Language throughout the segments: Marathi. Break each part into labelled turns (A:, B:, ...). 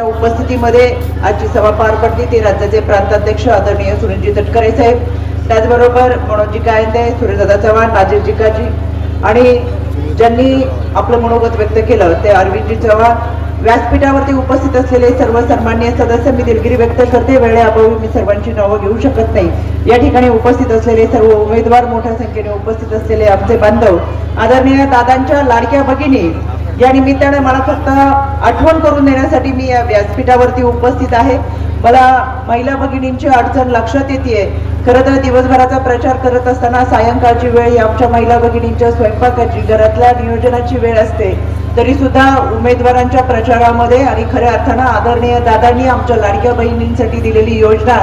A: उपस्थितीमध्ये आजची सभा पार पडली. ती राज्याचे प्रांताध्यक्ष आदरणीय सुनीलजी तटकरे साहेब. त्याचबरोबर मनोजी कायंदे सूर्यदादा चव्हाण राजीवजी काजी आणि ज्यांनी आपलं मनोगत व्यक्त केलं ते अरविंदजी चव्हाण. व्यासपीठावरती उपस्थित असलेले सर्व सन्मान्य सदस्य मी दिलगिरी व्यक्त करते. वेळेअभावी मी सर्वांची नावं घेऊ शकत नाही. या ठिकाणी उपस्थित असलेले सर्व उमेदवार मोठ्या संख्येने उपस्थित असलेले आमचे बांधव आदरणीय दादांच्या लाडक्या भगिनी या निमित्तानं मला फक्त आठवण करून देण्यासाठी मी या व्यासपीठावरती उपस्थित आहे. मला महिला भगिनींची अडचण लक्षात येते खरं तर दिवसभराचा प्रचार करत असताना सायंकाळची वेळ ही आमच्या महिला भगिनींच्या स्वयंपाकाची घरातल्या नियोजनाची वेळ असते. तरी सुद्धा उमेदवारांच्या प्रचारामध्ये आणि खऱ्या अर्थानं आदरणीय दादांनी आमच्या लाडक्या बहिणींसाठी दिलेली योजना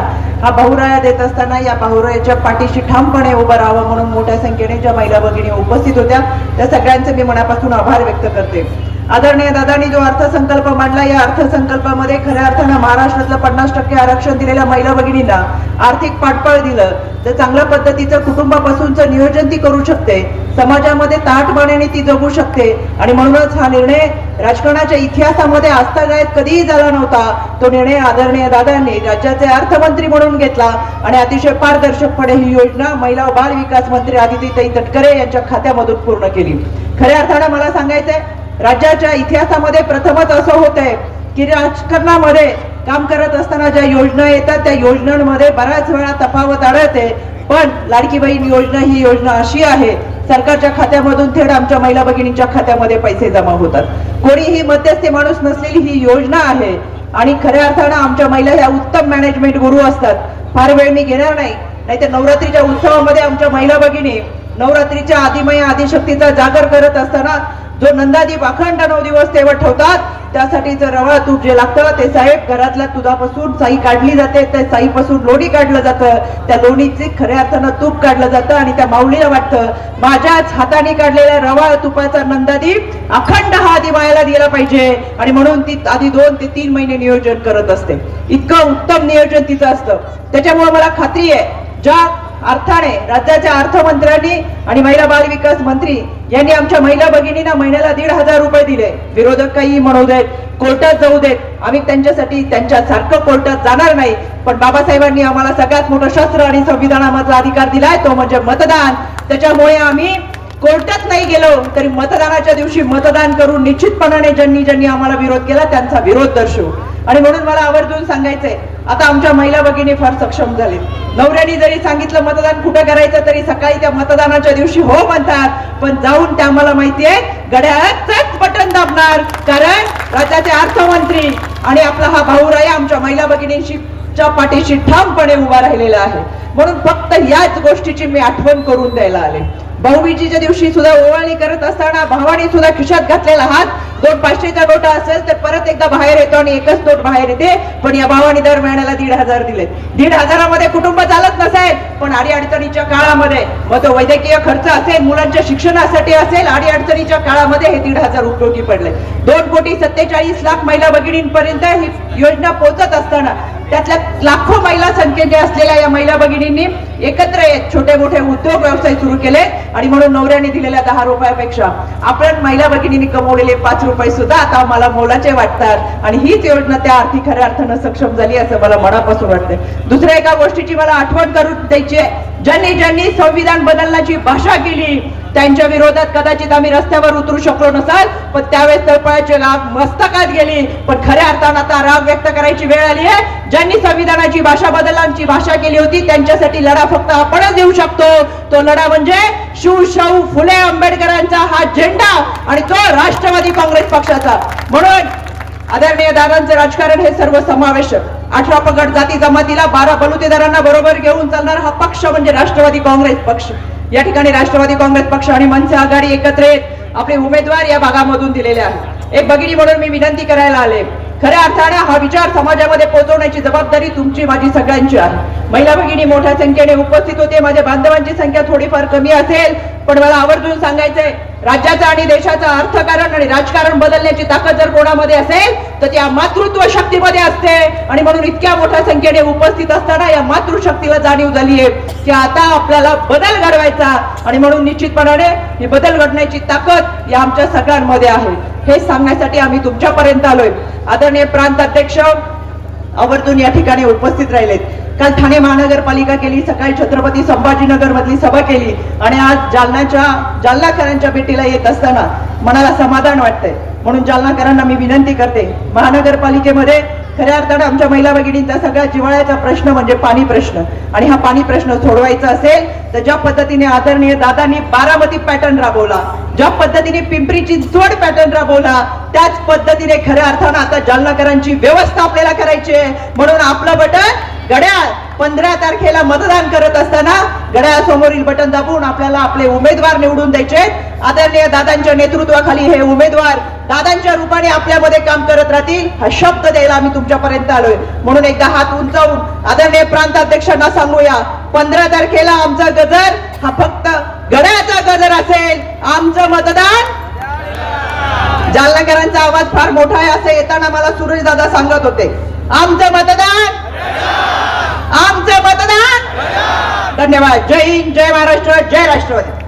A: हा बहुराया देत असताना या बहुरायाच्या पाठीशी ठामपणे उभं राहावं म्हणून मोठ्या संख्येने ज्या महिला भगिनी उपस्थित होत्या त्या सगळ्यांचे मी मनापासून आभार व्यक्त करते. आदरणीय दादांनी जो अर्थसंकल्प मांडला या अर्थसंकल्पामध्ये खऱ्या अर्थानं महाराष्ट्रातलं पन्नास टक्के आरक्षण दिलेल्या महिला भगिनींना आर्थिक पाठबळ दिलं तर चांगल्या पद्धतीचं कुटुंबापासूनचं नियोजन ती करू शकते. समाजामध्ये ताटपणाने ती जगू शकते. आणि म्हणूनच हा निर्णय राजकारणाच्या इतिहासामध्ये आस्थागायत कधीही झाला नव्हता. तो निर्णय आदरणीय दादांनी राज्याचे अर्थमंत्री म्हणून घेतला आणि अतिशय पारदर्शकपणे ही योजना महिला बाल विकास मंत्री आदितीताई तटकरे यांच्या खात्यामधून पूर्ण केली. खऱ्या अर्थानं मला सांगायचंय राज्याच्या इतिहासामध्ये प्रथमच असं होतंय की राजकारणामध्ये काम करत असताना ज्या योजना येतात त्या योजनांमध्ये बऱ्याच वेळा तफावत आढळते. पण लाडकी बहीण योजना ही योजना अशी आहे सरकारच्या खात्यामधून थेट आमच्या महिला भगिनींच्या खात्यामध्ये पैसे जमा होतात. कोणीही मध्यस्थी माणूस नसलेली ही योजना आहे आणि खऱ्या अर्थानं आमच्या महिला ह्या उत्तम मॅनेजमेंट गुरु असतात. फार वेळ मी घेणार नाही. नाहीतर नवरात्रीच्या उत्सवामध्ये आमच्या महिला भगिनी नवरात्रीच्या आदिमय आदिशक्तीचा जागर करत असताना जो नंदादीप अखंड नऊ दिवस तेव्हा ठेवतात त्यासाठी जर तूप जे लागतं ते साहेब घरातल्या दुधापासून साई काढली जाते त्या साईपासून लोणी काढलं जातं त्या लोणीचे खऱ्या अर्थानं तूप काढलं जातं आणि त्या माऊलीला वाटतं माझ्याच हाताने काढलेल्या रवा तुपाचा नंदादीप अखंड हा आधी मायाला दिला पाहिजे. आणि म्हणून ती आधी दोन ते तीन महिने नियोजन करत असते. इतकं उत्तम नियोजन तिचं असतं. त्याच्यामुळे मला खात्री आहे ज्या अर्थाने राज्याच्या अर्थमंत्र्यांनी आणि महिला बाल विकास मंत्री यांनी आमच्या महिला भगिनींना महिन्याला दीड हजार रुपये दिले. विरोधक काही म्हणू देत कोर्टात जाऊ देत. आम्ही त्यांच्यासाठी त्यांच्या सारखं कोर्टात जाणार नाही. पण बाबासाहेबांनी आम्हाला सगळ्यात मोठं शस्त्र आणि संविधानामधला अधिकार दिलाय तो म्हणजे मतदान. त्याच्यामुळे आम्ही कोर्टात नाही गेलो तरी मतदानाच्या दिवशी मतदान करून निश्चितपणाने ज्यांनी ज्यांनी आम्हाला विरोध केला त्यांचा विरोध दर्शवू. आणि म्हणून मला आवर्जून सांगायचंय आता आमच्या महिला भगिनी फार सक्षम झाले नवऱ्याने जरी सांगितलं मतदान कुठं करायचं तरी सकाळी त्या मतदानाच्या दिवशी हो म्हणतात. पण जाऊन त्या मला माहितीये गड्याचंच बटन दाबणार कारण राज्याचे अर्थमंत्री आणि आपला हा भाऊ राय आमच्या महिला भगिनींशी च्या पाठीशी ठामपणे उभा राहिलेला आहे. म्हणून फक्त याच गोष्टीची मी आठवण करून द्यायला आले. भाऊबीजीच्या दिवशी सुद्धा ओवाळणी करत असताना भावाने सुद्धा खिशात घातलेला हात. दोन पाचशेचा नोटा असेल तर परत एकदा बाहेर येतो आणि एकच नोट बाहेर येते. पण या भावाने दर महिन्याला दीड हजार दिले दीड हजारामध्ये कुटुंब चालत नसेल पण अडीअडचणीच्या काळामध्ये मग तो वैद्यकीय खर्च असेल मुलांच्या शिक्षणासाठी असेल अडीअडचणीच्या काळामध्ये हे दीड हजार उपयोगी पडले. दोन कोटी सत्तेचाळीस लाख महिला भगिनींपर्यंत ही योजना पोहोचत असताना त्यातल्या लाखो महिला संख्येने असलेल्या या महिला भगिनींनी एकत्र येत छोटे मोठे उद्योग व्यवसाय सुरू केले आणि म्हणून नवऱ्याने दिलेल्या दहा रुपयापेक्षा आपण महिला भगिनींनी कमवलेले पाच रुपये सुद्धा आता मला मोलाचे वाटतात. आणि हीच योजना त्या आर्थिक खऱ्या अर्थानं सक्षम झाली असं मला मनापासून वाटतं दुसऱ्या एका गोष्टीची मला आठवण करून द्यायची आहे. ज्यांनी ज्यांनी संविधान बदलण्याची भाषा केली त्यांच्या विरोधात कदाचित आम्ही रस्त्यावर उतरू शकलो नसाल पण त्यावेळेस तळपळाची राग मस्तकात गेली. पण खऱ्या अर्थानं आता राग व्यक्त करायची वेळ आली आहे. ज्यांनी संविधानाची भाषा बदलांची भाषा केली होती त्यांच्यासाठी लढा फक्त आपणच देऊ शकतो. तो लढा म्हणजे शिवशाहू फुले आंबेडकरांचा हा झेंडा आणि तो राष्ट्रवादी काँग्रेस पक्षाचा. म्हणून आदरणीय दादांचं राजकारण हे सर्व समावेशक अठरा पगड जाती जमातीला बारा बलुतेदारांना बरोबर घेऊन चालणारा हा पक्ष म्हणजे राष्ट्रवादी काँग्रेस पक्ष. या ठिकाणी राष्ट्रवादी काँग्रेस पक्ष आणि मनसे आघाडी एकत्र येत आपले उमेदवार या भागामधून दिलेले आहेत. एक भगिनी म्हणून मी विनंती करायला आले. खऱ्या अर्थाने हा विचार समाजामध्ये पोहोचवण्याची जबाबदारी तुमची माझी सगळ्यांची आहे. महिला भगिनी मोठ्या संख्येने उपस्थित होते. माझ्या बांधवांची संख्या थोडीफार कमी असेल पण मला आवर्जून सांगायचंय राज्याचं आणि देशाचं अर्थकारण आणि राजकारण बदलण्याची ताकद जर कोणामध्ये असेल तर त्या मातृत्व शक्तीमध्ये असते. आणि म्हणून इतक्या मोठ्या संख्येने उपस्थित असताना या मातृशक्तीला जाणीव झाली आहे की आता आपल्याला बदल घडवायचा. आणि म्हणून निश्चितपणाने ही बदल घडण्याची ताकद या आमच्या सगळ्यांमध्ये आहे. हे सांगण्यासाठी आम्ही तुमच्यापर्यंत आलोय. आदरणीय प्रांत अध्यक्ष आवर्जून या ठिकाणी उपस्थित राहिलेत. काल ठाणे महानगरपालिका केली सकाळी छत्रपती संभाजीनगर मधली सभा केली आणि आज जालन्याच्या जालनाकरांच्या भेटीला येत असताना मनाला समाधान वाटतंय. म्हणून जालनाकरांना मी विनंती करते महानगरपालिकेमध्ये खऱ्या अर्थानं आमच्या महिला भगिनींचा सगळ्या जिव्हाळ्याचा प्रश्न म्हणजे पाणी प्रश्न. आणि हा पाणी प्रश्न सोडवायचा असेल तर ज्या पद्धतीने आदरणीय दादांनी बारामती पॅटर्न राबवला ज्या पद्धतीने पिंपरी चिंचवड पॅटर्न राबवला त्याच पद्धतीने खऱ्या अर्थानं आता जालनाकरांची व्यवस्था आपल्याला करायची आहे. म्हणून आपलं बटन घड्याळ पंधरा तारखेला मतदान करत असताना घड्याळासमोरील बटन दाबून आपल्याला आपले उमेदवार निवडून द्यायचे आदरणीय दादांच्या नेतृत्वाखाली हे उमेदवार दादांच्या रूपाने आपल्यामध्ये काम करत राहतील हा शब्द द्यायला आम्ही तुमच्यापर्यंत आलोय. म्हणून एकदा हात उंचावून आदरणीय प्रांताध्यक्षांना सांगूया पंधरा तारखेला आमचा गजर हा फक्त घड्याळाचा गजर असेल. आमचं मतदान जालनाकरांचा आवाज फार मोठा आहे असं येताना मला सुरेश दादा सांगत होते. आमचं मतदान आमचं मतदान. धन्यवाद. जय हिंद जय महाराष्ट्र जय राष्ट्रवादी.